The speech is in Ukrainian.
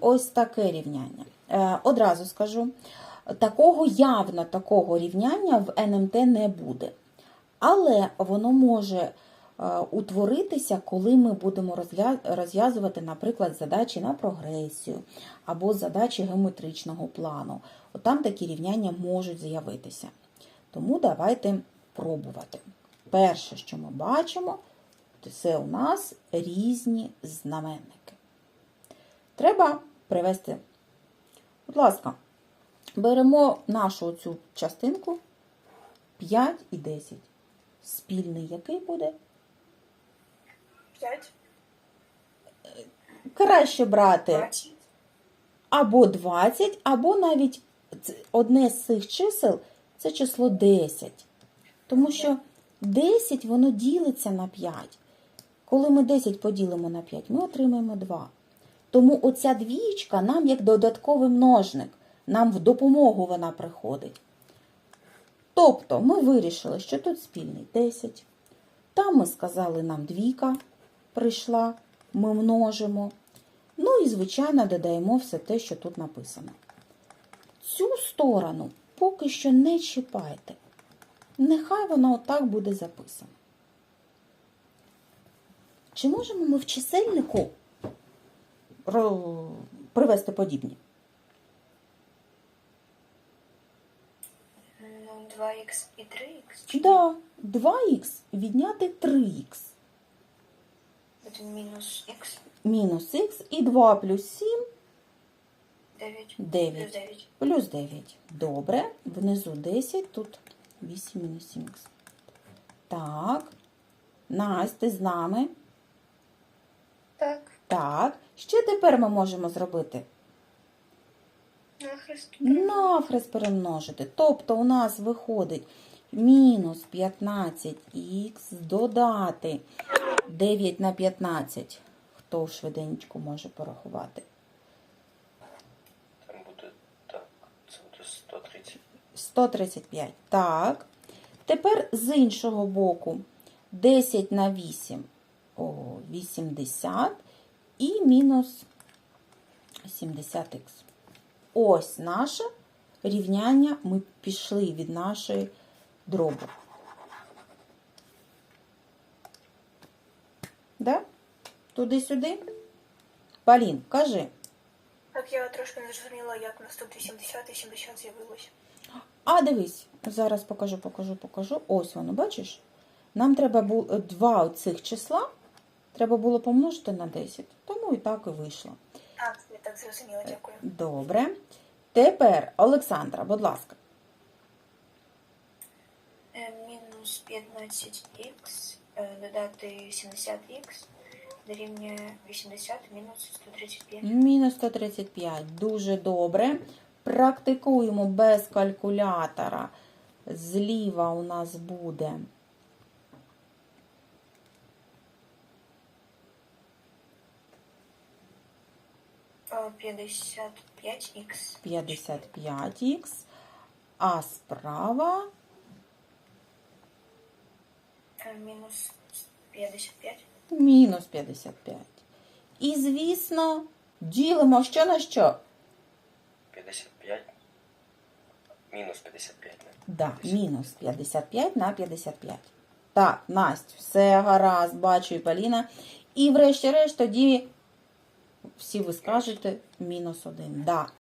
ось таке рівняння. Е, Одразу скажу, такого явно такого рівняння в НМТ не буде. Але воно може е, утворитися, коли ми будемо розв'язувати, наприклад, задачі на прогресію або задачі геометричного плану. От там такі рівняння можуть з'явитися. Тому давайте пробувати. Перше, що ми бачимо, це у нас різні знаменники. Треба привести. Будь ласка, беремо нашу цю частинку 5 і 10. Спільний який буде? 5, Краще брати 20, або 20, або навіть одне з цих чисел це число 10. Тому що 10 воно ділиться на 5. Коли ми 10 поділимо на 5, ми отримаємо 2. Тому оця двієчка нам як додатковий множник, нам в допомогу вона приходить. Тобто ми вирішили, що тут спільний 10. Там ми сказали, нам двійка прийшла, ми множимо. Ну і, звичайно, додаємо все те, що тут написано. Цю сторону поки що не чіпайте. Нехай вона отак буде записана. Чи можемо ми в чисельнику привести подібні? ну, 2х і 3х. Да, 2х відняти 3х. Це мінус х, Мінус х і 2 плюс 7 9, 9. плюс 9. Плюс 9. Добре. Внизу 10, тут 8 мінус 7х. Так. Настя, ти з нами? Так, Так. Що тепер ми можемо зробити? нахрест. Навхрест перемножити. Тобто у нас виходить мінус 15х додати 9 на 15. Хто швиденько може порахувати? Там буде так, це буде 130. 135. Так. Тепер з іншого боку 10 на 8. О, 80 і мінус 70х. Ось наше рівняння. Ми пішли від нашої дроби. Да? Туди-сюди? Полін, кажи. Так, я трошки не зрозуміла, як наступні 70 і 70 з'явилося. А дивись, зараз покажу, покажу, покажу. Ось воно, бачиш? Нам треба було два оцих числа, треба було помножити на 10. Тому і так і вийшло. Так, я так зрозуміла, дякую. Добре. Тепер, Олександра, будь ласка. Е, Мінус 15х е, додати 70х дорівнює 80 мінус 135. Мінус 135. Дуже добре. Практикуємо без калькулятора. Зліва у нас буде 55х 55х, а справа е, мінус 55. мінус 55. І, звісно, ділимо що на що? 55. Мінус 55. Да, мінус 55 на 55. Так, Настя, все гаразд, бачу і Поліна. І врешті-решт тоді всі ви скажете мінус 1. Да,